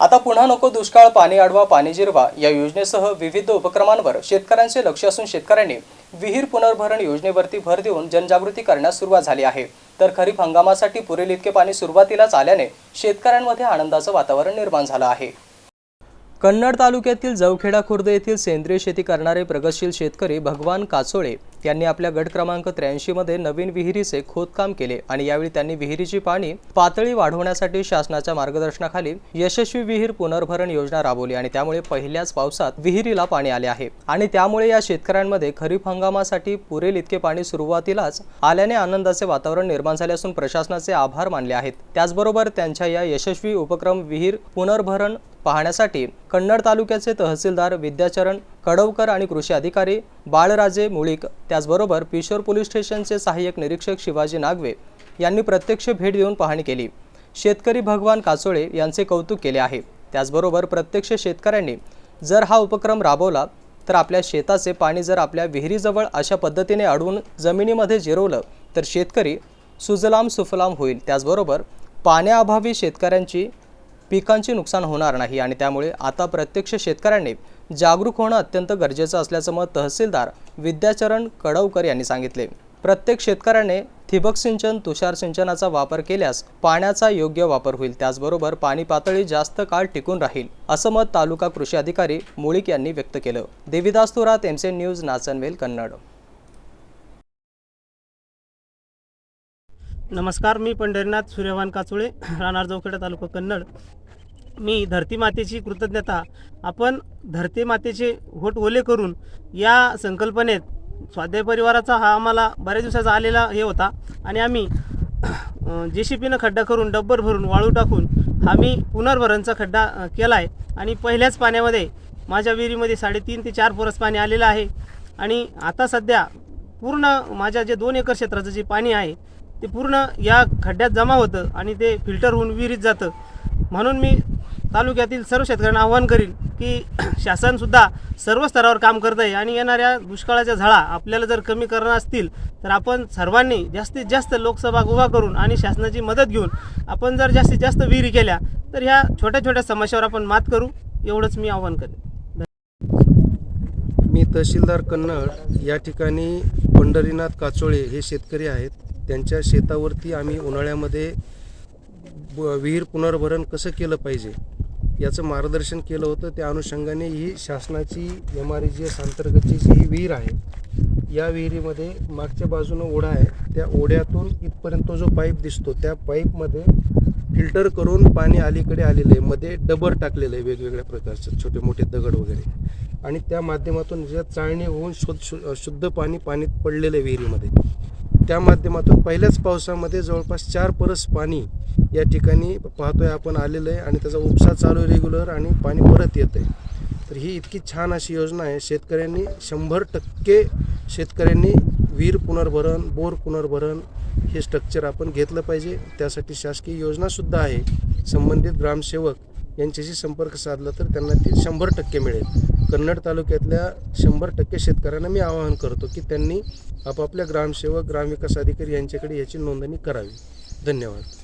आता पुन्हा नको दुष्काळ पाणी अडवा पाणी जिरवा या योजनेसह विविध उपक्रमांवर शेतकऱ्यांचे लक्ष असून शेतकऱ्यांनी विहीर पुनर्भरण योजनेवरती भर देऊन जनजागृती करण्यास सुरुवात झाली आहे. तर खरीप हंगामासाठी पुरेल इतके पाणी सुरुवातीलाच आल्याने शेतकऱ्यांमध्ये आनंदाचं वातावरण निर्माण झालं आहे. कन्नड तालुक्यातील जवखेडा खुर्द येथील सेंद्रिय शेती करणारे प्रगतशील शेतकरी भगवान काचोळे यांनी आपल्या गट क्रमांक त्र्याऐंशी मध्ये नवीन विहिरीचे खोदकाम केले आणि यावेळी त्यांनी विहिरीची पाणी पातळी वाढवण्यासाठी शासनाच्या मार्गदर्शनाखाली यशस्वी विहीर पुनर्भरण योजना राबवली आणि त्यामुळे पहिल्याच पावसात विहिरीला पाणी आले आहे. आणि त्यामुळे या शेतकऱ्यांमध्ये खरीप हंगामासाठी पुरेल इतके पाणी सुरुवातीलाच आल्याने आनंदाचे वातावरण निर्माण झाले असून प्रशासनाचे आभार मानले आहेत. त्याचबरोबर त्यांच्या या यशस्वी उपक्रम विहीर पुनर्भरण पाहण्यासाठी कन्नड तालुक्याचे तहसीलदार विद्याचरण कडवकर आणि कृषी अधिकारी बाळराजे मुळीक त्याचबरोबर पिशोर पोलीस स्टेशनचे सहाय्यक निरीक्षक शिवाजी नागवे यांनी प्रत्यक्ष भेट देऊन पाहणी केली. शेतकरी भगवान काचोळे यांचे कौतुक केले आहे. त्याचबरोबर प्रत्यक्ष शेतकऱ्यांनी जर हा उपक्रम राबवला तर आपल्या शेताचे पाणी जर आपल्या विहिरीजवळ अशा पद्धतीने अडवून जमिनीमध्ये जिरवलं तर शेतकरी सुजलाम सुफलाम होईल. त्याचबरोबर पाण्याअभावी शेतकऱ्यांची पिकांचे नुकसान होणार नाही आणि त्यामुळे आता प्रत्यक्ष शेतकऱ्यांनी जागरूक होणं अत्यंत गरजेचं असल्याचं मत तहसीलदार विद्याचरण कडवकर यांनी सांगितले. प्रत्येक शेतकऱ्याने ठिबक सिंचन तुषार सिंचनाचा वापर केल्यास पाण्याचा योग्य वापर होईल. त्याचबरोबर पाणी पातळी जास्त काळ टिकून राहील असं मत तालुका कृषी अधिकारी मुळीक यांनी व्यक्त केलं. Devidas Thorat MCN news Nachanvel Kannad. नमस्कार मी पंढरीनाथ सूर्यवान काचुळे राहणार चौखेडा तालुका कन्नड. मी धरती मातेची कृतज्ञता आपण धरती मातेचे होट ओले करून या संकल्पनेत स्वाध्याय परिवाराचा हा आम्हाला बऱ्याच दिवसाचा आलेला हे होता. आणि आम्ही जे सी पीनं खड्डा करून डब्बर भरून वाळू टाकून हा मी पुनर्भरणचा खड्डा केला आहे आणि पहिल्याच पाण्यामध्ये माझ्या विहिरीमध्ये साडेतीन ते चार पोरस पाणी आलेलं आहे. आणि आता सध्या पूर्ण माझ्या जे दोन एकर क्षेत्राचं जे पाणी आहे ते पूर्ण या खड्ड्यात जमा होतं आणि ते फिल्टर होऊन विहिरीत जातं. म्हणून मी तालुक्यातील सर्व शेतकऱ्यांना आवाहन करीन की शासनसुद्धा सर्व स्तरावर काम करत आहे आणि येणाऱ्या दुष्काळाच्या झाळा आपल्याला जर कमी करणार असतील तर आपण सर्वांनी जास्तीत जास्त लोकसभा उभा करून आणि शासनाची मदत घेऊन आपण जर जास्तीत जास्त विहिरी केल्या तर ह्या छोट्या छोट्या समस्यावर आपण मात करू. एवढंच मी आवाहन करेन. मी तहसीलदार कन्नड या ठिकाणी पंढरीनाथ काचोळे हे शेतकरी आहेत. त्यांच्या शेतावरती आम्ही उन्हाळ्यामध्ये ब- विहीर पुनर्भरण कसं केलं पाहिजे याचं मार्गदर्शन केलं होतं. त्या अनुषंगाने ही शासनाची एम आर जी एस अंतर्गतची जी ही विहीर आहे या विहिरीमध्ये मागच्या बाजूनं ओढा आहे. त्या ओढ्यातून इथपर्यंत जो पाईप दिसतो त्या पाईपमध्ये फिल्टर करून पाणी अलीकडे आलेलं आहे. मध्ये डबर टाकलेलं आहे वेगवेगळ्या प्रकारचं छोटे मोठे दगड वगैरे. आणि त्या माध्यमातून ज्या चाळणी होऊन शुद्ध शु- शुद्ध पाणी पाणीत पडलेलं आहे विहिरीमध्ये. त्या माध्यमातून पहिल्याच पावसामध्ये जवळपास चार परस पाणी या ठिकाणी पाहतोय आपण आलेलं आहे आणि त्याचा उपसा चालू आहे रेग्युलर आणि पाणी परत येत आहे. तर ही इतकी छान अशी योजना आहे. शेतकऱ्यांनी शंभर टक्के शेतकऱ्यांनी विहीर पुनर्भरण बोर पुनर्भरण हे स्ट्रक्चर आपण घेतलं पाहिजे. त्यासाठी शासकीय योजनासुद्धा आहे. संबंधित ग्रामसेवक यांच्याशी संपर्क साधला तर त्यांना ते शंभर टक्के मिळेल. कन्नड तालुक्यातल्या शंभर टक्के शेतकऱ्यांना मी आवाहन करतो की त्यांनी आपापल्या ग्रामसेवक ग्रामविकास अधिकारी यांच्याकडे याची नोंदणी करावी. धन्यवाद.